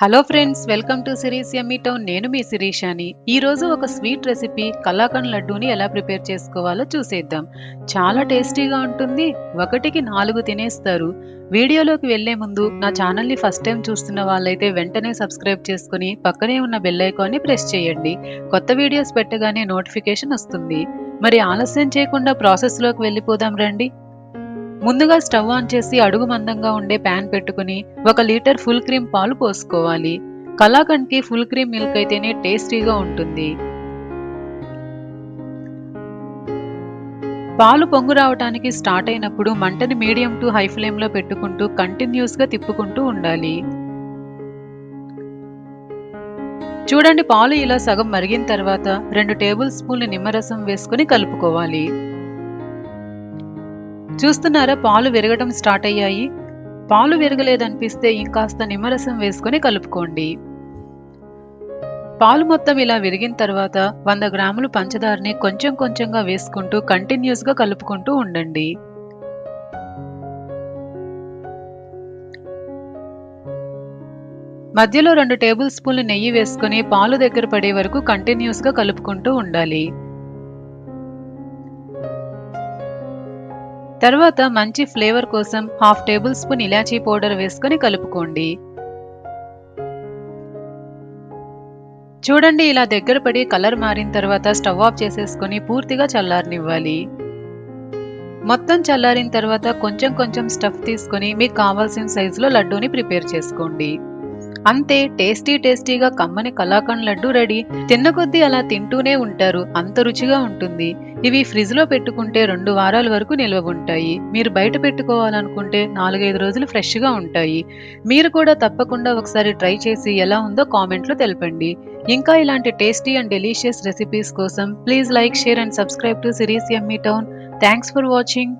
Hello friends welcome to Siri's yummy town నేను మీ శిరీషాని. ఈ రోజు ఒక స్వీట్ రెసిపీ కలాకండ్ లడ్డూని ఎలా ప్రిపేర్ చేసుకోవాలో చూసేద్దాం. చాలా టేస్టీగా ఉంటుంది ఒకటికి నాలుగు తినేస్తారు. వీడియోలోకి వెళ్ళే ముందు నా ఛానల్ని ఫస్ట్ టైం చూస్తున్న వాళ్ళైతే వెంటనే సబ్స్క్రైబ్ చేసుకుని పక్కనే ఉన్న బెల్ ఐకాన్ని ప్రెస్ చేయండి. కొత్త వీడియోస్ పెట్టగానే నోటిఫికేషన్ వస్తుంది. మరి ఆలస్యం చేయకుండా ప్రాసెస్లోకి వెళ్ళిపోదాం రండి. ముందుగా స్టవ్ ఆన్ చేసి అడుగు మందంగా ఉండే ప్యాన్ పెట్టుకుని ఒక లీటర్ ఫుల్ క్రీమ్ పాలు పోసుకోవాలి. కలాకండ్కి ఫుల్ క్రీమ్ మిల్క్ అయితేనే టేస్టీగా ఉంటుంది. పాలు పొంగు రావటానికి స్టార్ట్ అయినప్పుడు మంటని మీడియం టు హై ఫ్లేమ్లో పెట్టుకుంటూ కంటిన్యూస్గా తిప్పుకుంటూ ఉండాలి. చూడండి పాలు ఇలా సగం మరిగిన తర్వాత రెండు టేబుల్ స్పూన్ల నిమ్మరసం వేసుకొని కలుపుకోవాలి. చూస్తున్నారా పాలు విరగటం స్టార్ట్ అయ్యాయి. పాలు విరగలేదనిపిస్తే ఇంకాస్త నిమ్మరసం వేసుకొని కలుపుకోండి. పాలు మొత్తం ఇలా విరిగిన తర్వాత వంద గ్రాములు పంచదారని కొంచెం కొంచెంగా వేసుకుంటూ కంటిన్యూస్గా కలుపుకుంటూ ఉండండి. మధ్యలో రెండు టేబుల్ స్పూన్లు నెయ్యి వేసుకుని పాలు దగ్గర పడే వరకు కంటిన్యూస్గా కలుపుకుంటూ ఉండాలి. తర్వాత మంచి ఫ్లేవర్ కోసం హాఫ్ టేబుల్ స్పూన్ ఇలాచీ పౌడర్ వేసుకొని కలుపుకోండి. చూడండి ఇలా దగ్గర పడి కలర్ మారిన తర్వాత స్టవ్ ఆఫ్ చేసేసుకొని పూర్తిగా చల్లారనివ్వాలి. మొత్తం చల్లారిన తర్వాత కొంచెం కొంచెం స్టఫ్ తీసుకొని మీకు కావాల్సిన సైజులో లడ్డూని ప్రిపేర్ చేసుకోండి. అంతే టేస్టీ టేస్టీగా కమ్మని కలాకండ్ లడ్డు రెడీ. తిన్న కొద్దీ అలా తింటూనే ఉంటారు. అంత రుచిగా ఉంటుంది. ఇవి ఫ్రిడ్జ్లో పెట్టుకుంటే రెండు వారాల వరకు నిల్వ ఉంటాయి. మీరు బయట పెట్టుకోవాలనుకుంటే నాలుగైదు రోజులు ఫ్రెష్గా ఉంటాయి. మీరు కూడా తప్పకుండా ఒకసారి ట్రై చేసి ఎలా ఉందో కామెంట్లో తెలపండి. ఇంకా ఇలాంటి టేస్టీ అండ్ డెలీషియస్ రెసిపీస్ కోసం please like share and subscribe to Siri's yummy town. Thanks for watching.